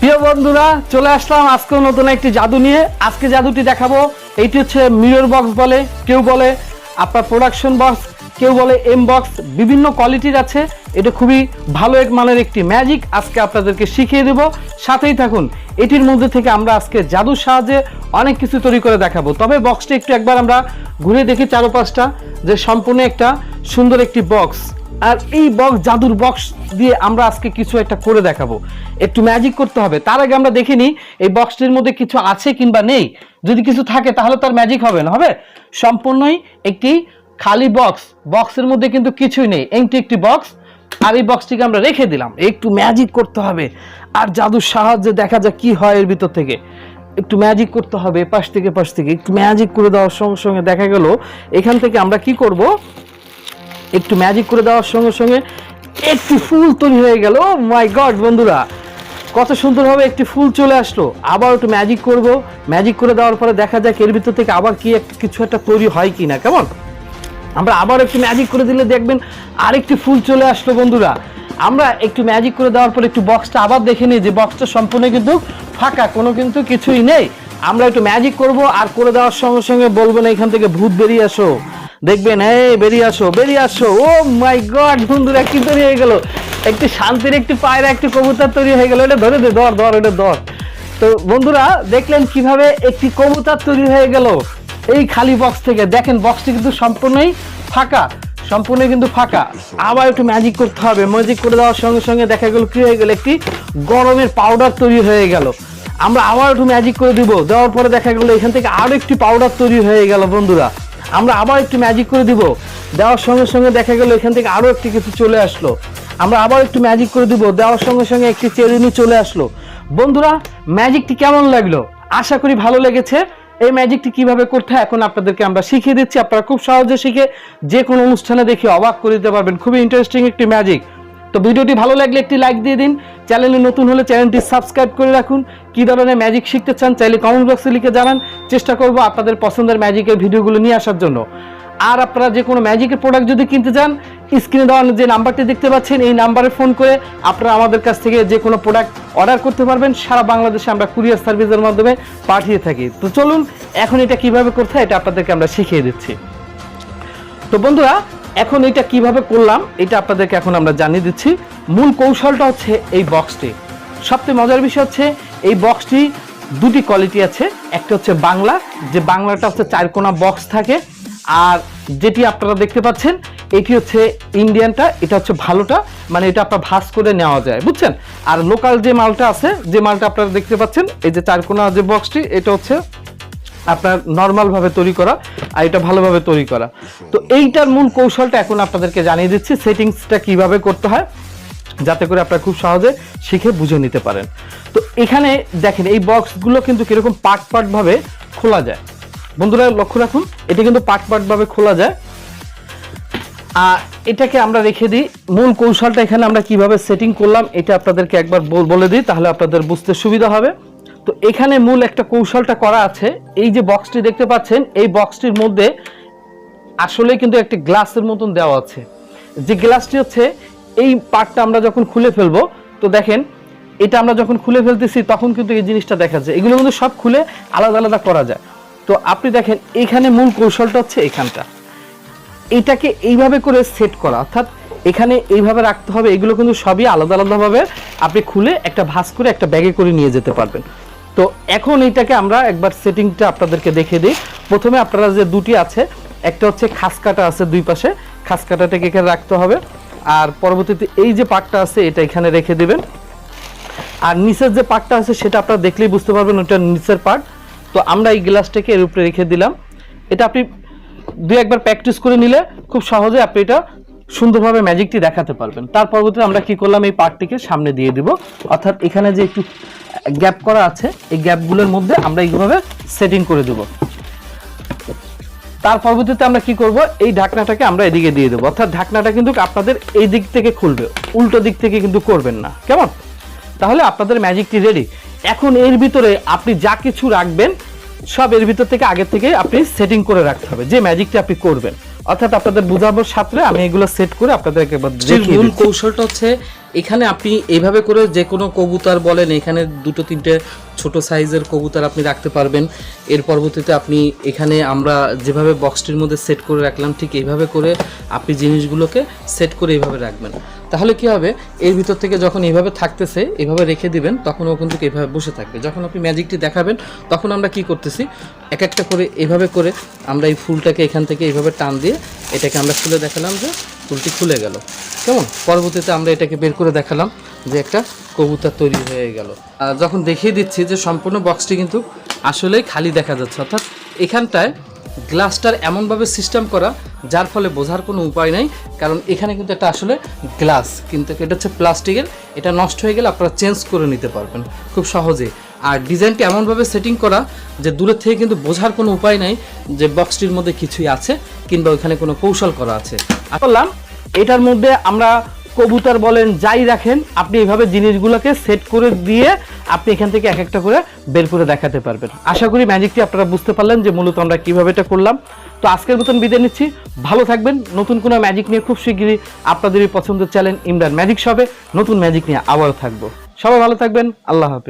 প্রিয় বন্ধুরা, চলে আসলাম আজকেও নতুন একটি জাদু নিয়ে। আজকে জাদুটি দেখাবো। এইটি হচ্ছে মিরর বক্স বলে, কেউ বলে আপনার প্রোডাকশন বক্স কেউ বলে এম বক্স বিভিন্ন কোয়ালিটির আছে। এটা খুবই ভালো এক মানের একটি ম্যাজিক আজকে আপনাদেরকে শিখিয়ে দেব। সাথেই থাকুন। এটির মধ্যে থেকে আমরা আজকে জাদুর সাহায্যে অনেক কিছু তৈরি করে দেখাবো। তবে বক্সটি একটু একবার আমরা ঘুরে দেখি চারোপাশটা, যে সম্পূর্ণ একটা সুন্দর একটি বক্স আর এই বক্স জাদুর বক্স দিয়ে আমরা আজকে কিছু একটা করে দেখাবো। একটু ম্যাজিক করতে হবে। তার আগে আমরা দেখিনি এই বক্সটির মধ্যে কিছু আছে কিংবা নেই? যদি কিছু থাকে, তাহলে তার ম্যাজিক হবে না, হবে? সম্পূর্ণই একটি খালি বক্স বক্সের মধ্যে কিন্তু কিছুই নেই এমটি একটি বক্স আর এই বক্সটিকে আমরা রেখে দিলাম। একটু ম্যাজিক করতে হবে। আর জাদুর সাহায্যে দেখা যাক কি হয় এর ভিতর থেকে। একটু ম্যাজিক করতে হবে পাশ থেকে পাশ থেকে। একটু ম্যাজিক করে দেওয়ার সঙ্গে সঙ্গে দেখা গেল, এখান থেকে আমরা কি করব? একটু ম্যাজিক করে দেওয়ার সঙ্গে সঙ্গে একটি ফুল তৈরি হয়ে গেল। মাই গড বন্ধুরা, কত সুন্দরভাবে একটি ফুল চলে আসলো। আবার একটু ম্যাজিক করব। ম্যাজিক করে দেওয়ার পরে দেখা যাক এর ভিতর থেকে আবার কি এক- কিছু একটা তৈরি হয় কি না কেমন? আমরা আবার একটু ম্যাজিক করে দিলে দেখবেন আরেকটি ফুল চলে আসলো, বন্ধুরা। আমরা একটু ম্যাজিক করে দেওয়ার পর একটু বক্সটা আবার দেখে নিই যে বক্সটা সম্পূর্ণ কিন্তু ফাঁকা, কোনো কিন্তু কিছুই নেই। আমরা একটু ম্যাজিক করব আর করে দেওয়ার সঙ্গে সঙ্গে বলব না, এখান থেকে ভূত বেরিয়ে আসো। দেখবেন, এই বেরিয়ে আসো বেরিয়ে আসো। ও মাই গড বন্ধুরা, কি তৈরি হয়ে গেল? একটি শান্তির একটি পায়রা একটি কবুতর তৈরি হয়ে গেল। এটা ধরে দে, ধর ধর, এটা ধর। তো বন্ধুরা, দেখলেন কীভাবে একটি কবুতর তৈরি হয়ে গেল? এই খালি বক্স থেকে। দেখেন বক্সটি কিন্তু সম্পূর্ণই ফাঁকা। সম্পূর্ণ কিন্তু ফাঁকা। আবার একটু ম্যাজিক করতে হবে। ম্যাজিক করে দেওয়ার সঙ্গে সঙ্গে দেখা গেল কি হয়ে গেল? একটি গরমের পাউডার তৈরি হয়ে গেল। আমরা আবার একটু ম্যাজিক করে দিব। দেওয়ার পরে দেখা গেল এখান থেকে আরও একটি পাউডার তৈরি হয়ে গেল, বন্ধুরা। আমরা আবার একটু ম্যাজিক করে দিব। দেওয়ার সঙ্গে সঙ্গে দেখা গেল এখান থেকে আরও একটি কিছু চলে আসলো। আমরা আবার একটু ম্যাজিক করে দিব, দেওয়ার সঙ্গে সঙ্গে একটি চেরিনি চলে আসলো। বন্ধুরা ম্যাজিকটি কেমন লাগল? আশা করি ভালো লেগেছে। এই ম্যাজিকটি কীভাবে করতে হয় এখন আপনাদেরকে আমরা শিখিয়ে দিচ্ছি। আপনারা খুব সহজে শিখে যে কোনো অনুষ্ঠানে দেখে অবাক করে দিতে পারবেন। খুবই ইন্টারেস্টিং একটি ম্যাজিক তো ভিডিওটি ভালো লাগলে একটি লাইক দিয়ে দিন। চ্যানেলে নতুন হলে চ্যানেলটি সাবস্ক্রাইব করে রাখুন। কি ধরনের ম্যাজিক শিখতে চান চাইলে কমেন্ট বক্সে লিখে জানান। চেষ্টা করব আপনাদের পছন্দের ম্যাজিকের ভিডিওগুলো নিয়ে আসার জন্য। আর আপনারা যে কোনো ম্যাজিকের প্রোডাক্ট যদি কিনতে চান স্ক্রিনে দেওয়া যে নাম্বারটি দেখতে পাচ্ছেন, এই নাম্বারে ফোন করে আপনারা আমাদের কাছ থেকে যে কোনো প্রোডাক্ট অর্ডার করতে পারবেন। সারা বাংলাদেশে আমরা কুরিয়ার সার্ভিসের মাধ্যমে পাঠিয়ে থাকি। তো চলুন, এখন এটা কীভাবে করতে হয়, এটা আপনাদেরকে আমরা শিখিয়ে দিচ্ছি। তো বন্ধুরা এখন এটা কীভাবে করলাম, এটা আপনাদেরকে এখন আমরা জানিয়ে দিচ্ছি। মূল কৌশলটা হচ্ছে এই বক্সটি সবচেয়ে মজার বিষয় হচ্ছে, এই বক্সটি দুটি কোয়ালিটি আছে। একটা হচ্ছে বাংলা, যে বাংলাটা হচ্ছে চারকোনা বক্স থাকে। আর যেটি আপনারা দেখতে পাচ্ছেন, এটি হচ্ছে ইন্ডিয়ানটা এটা হচ্ছে ভালোটা মানে এটা আপনার ভাস করে নেওয়া যায়, বুঝছেন? আর লোকাল যে মালটা আছে, যে মালটা আপনারা দেখতে পাচ্ছেন, এই যে চারকোনা যে বক্সটি এটা হচ্ছে আপনার নর্মাল ভাবে তৈরি করা আর এটা ভালোভাবে তৈরি করা। তো এইটার মূল কৌশলটা এখন আপনাদেরকে জানিয়ে দিচ্ছি সেটিংসটা কীভাবে করতে হয় যাতে করে আপনারা খুব সহজে শিখে বুঝে নিতে পারেন। তো এখানে দেখেন, এই বক্সগুলো কিন্তু কীরকম পার্ট পার্ট ভাবে খোলা যায়। বন্ধুরা, লক্ষ্য রাখুন, এটা কিন্তু পার্ট পার্ট ভাবে খোলা যায়। আর এটাকে আমরা রেখে দিই। মূল কৌশলটা এখানে আমরা কীভাবে সেটিং করলাম, এটা আপনাদেরকে একবার বলে দিই, তাহলে আপনাদের বুঝতে সুবিধা হবে। তো এখানে মূল একটা কৌশলটা করা আছে। এই যে বক্সটি দেখতে পাচ্ছেন, এই বক্সটির মধ্যে আসলে কিন্তু একটি গ্লাসের মতন দেওয়া আছে। যে গ্লাসটি হচ্ছে, এই পার্টটা আমরা যখন খুলে ফেলব, তো দেখেন, এটা আমরা যখন খুলে ফেলতেছি, তখন কিন্তু এই জিনিসটা দেখা যায়। এগুলো কিন্তু সব খুলে আলাদা আলাদা করা যায়। তো আপনি দেখেন, এখানে মূল কৌশলটা হচ্ছে এখানটা। এটাকে এইভাবে করে সেট করা, অর্থাৎ এখানে এইভাবে রাখতে হবে, এগুলো কিন্তু সবই আলাদা আলাদাভাবে আপনি খুলে একটা ভাঁজ করে একটা ব্যাগে করে নিয়ে যেতে পারবেন। তো এখন এইটাকে আমরা একবার সেটিংটা আপনাদেরকে দেখে দিই। প্রথমে আপনারা যে দুটি আছে, একটা হচ্ছে খাস কাটা আছে দুই পাশে, খাস কাটাটাকে এখানে রাখতে হবে। আর পরবর্তীতে এই যে পার্টটা আছে, এটা এখানে রেখে দিবেন। আর নিচের যে পার্টটা আছে, সেটা আপনারা দেখলেই বুঝতে পারবেন ওটা নিচের পার্ট তো আমরা এই গ্লাসটাকে এর উপরে রেখে দিলাম। এটা আপনি দুই একবার প্র্যাকটিস করে নিলে খুব সহজে আপনি এটা সুন্দরভাবে ম্যাজিকটি দেখাতে পারবেন। তার পরবর্তীতে আমরা কি করলাম? এই পার্টটিকে সামনে দিয়ে দিব। অর্থাৎ এখানে যে একটু গ্যাপ করা আছে, এই গ্যাপগুলোর মধ্যে আমরা এইভাবে সেটিং করে দেব। তার পরবর্তীতে আমরা কি করব? এই ঢাকনাটাকে আমরা এদিকে দিয়ে দেবো। অর্থাৎ ঢাকনাটা কিন্তু আপনাদের এই দিক থেকে খুলবে, উল্টো দিক থেকে কিন্তু করবেন না। কেমন? তাহলে আপনাদের ম্যাজিকটি রেডি এখন এর ভিতরে আপনি যা কিছু রাখবেন, সব এর ভিতর থেকে আগে থেকে আপনি সেটিং করে রাখতে হবে, যে ম্যাজিকটি আপনি করবেন। অর্থাৎ আপনাদের বোঝাবো সাথে আমি এগুলো সেট করে আপনাদেরকে দেখিয়ে মূল দিচ্ছি। কৌশলটা হচ্ছে এখানে আপনি এইভাবে করে যে কোনো কবুতর বলেন, এখানে দুটো তিনটে ছোট সাইজের কবুতর আপনি রাখতে পারবেন। এর পরবর্তীতে আপনি এখানে আমরা যেভাবে বক্সটির মধ্যে সেট করে রাখলাম, ঠিক এইভাবে করে আপনি জিনিসগুলোকে সেট করে এইভাবে রাখবেন। তাহলে কি হবে? এর ভিতর থেকে যখন এইভাবে থাকতেছে, এভাবে রেখে দিবেন, তখন ও কিন্তু এভাবে বসে থাকবে। যখন আপনি ম্যাজিকটি দেখাবেন, তখন আমরা কি করতেছি? এক একটা করে এভাবে করে আমরা এই ফুলটাকে এখান থেকে এইভাবে টান দিয়ে এটাকে আমরা খুলে দেখালাম যে ফুলটি খুলে গেল। কেমন? পরবর্তীতে আমরা এটাকে বের করে দেখালাম যে একটা কবুতর তৈরি হয়ে গেল। আর যখন দেখিয়ে দিচ্ছি যে সম্পূর্ণ বক্সটি কিন্তু আসলেই খালি দেখা যাচ্ছে, অর্থাৎ এখানটায় গ্লাসটার এমনভাবে সিস্টেম করা, যার ফলে বোঝার কোনো উপায় নাই, কারণ এখানে কিন্তু এটা আসলে গ্লাস কিন্তু এটা হচ্ছে প্লাস্টিকের এটা নষ্ট হয়ে গেলে আপনারা চেঞ্জ করে নিতে পারবেন, খুব সহজে আর ডিজাইনটি এমনভাবে সেটিং করা যে দূরের থেকে কিন্তু বোঝার কোনো উপায় নাই যে বক্সটির মধ্যে কিছুই আছে কিংবা ওইখানে কোনো কৌশল করা আছে। বললাম এটার মধ্যে আমরা কবুতর বলেন যাই রাখেন, আপনি এইভাবে জিনিসগুলোকে সেট করে দিয়ে আপনি এখান থেকে এক একটা করে বের করে দেখাতে পারবেন। আশা করি ম্যাজিকটি আপনারা বুঝতে পারলেন যে মূলত আমরা কীভাবে এটা করলাম। তো আজকের মতন বিদায় নিচ্ছি। ভালো থাকবেন। নতুন কোনো ম্যাজিক নিয়ে খুব শিগগিরই আপনাদেরই পছন্দের চ্যানেল ইমরান ম্যাজিক শপে নতুন ম্যাজিক নিয়ে আবারও থাকব। সবাই ভালো থাকবেন। আল্লাহ হাফেজ।